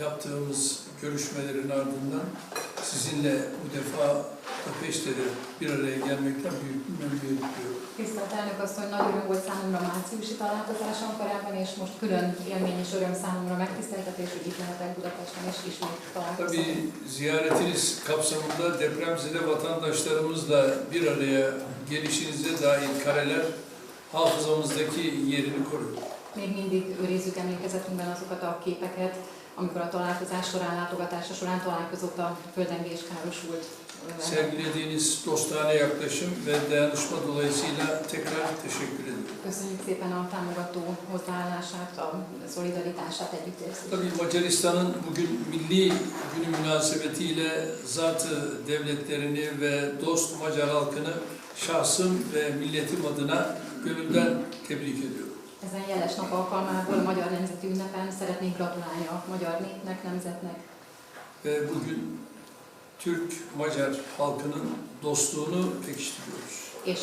yaptığımız görüşmelerin ardından sizinle bu defa Budapeşte'de bir araya gelmekten büyük bir memnuniyet duyuyorum. Tisztelt elnök asszony, nagy öröm volt számomra márciusi találkozáson korábban, és most külön élmény és öröm számomra megtiszteltetés, hogy itt lehetek Budapesten, és ismét találkozom. Tabii ziyaretiniz kapsamında depremzede vatandaşlarımızla bir araya gelişinize dair kareler hafızamızdaki yerini koruyor. Még mindig őrizzük emlékezetünkben azokat a képeket, amikor a találkozás során, látogatása során találkozott a földrengés károsult Sergilediğiniz dostane yaklaşım ve dayanışma dolayısıyla tekrar teşekkür ediyorum. Köszönjük szépen a támogató hozzáállását, a szolidaritását, együttérzését. Tabii Macaristan'ın bugün milli günü münasebetiyle zatı devletlerini ve dost Macar halkını şahsım ve milletim adına gönülden tebrik ediyorum. Ezen jeles nap alkalmából a Magyar Nemzeti Ünnepen szeretnék gratulálni a magyar népnek, nemzetnek, Ve bugün Türk-Macar halkının dostluğunu pekiştiriyoruz. és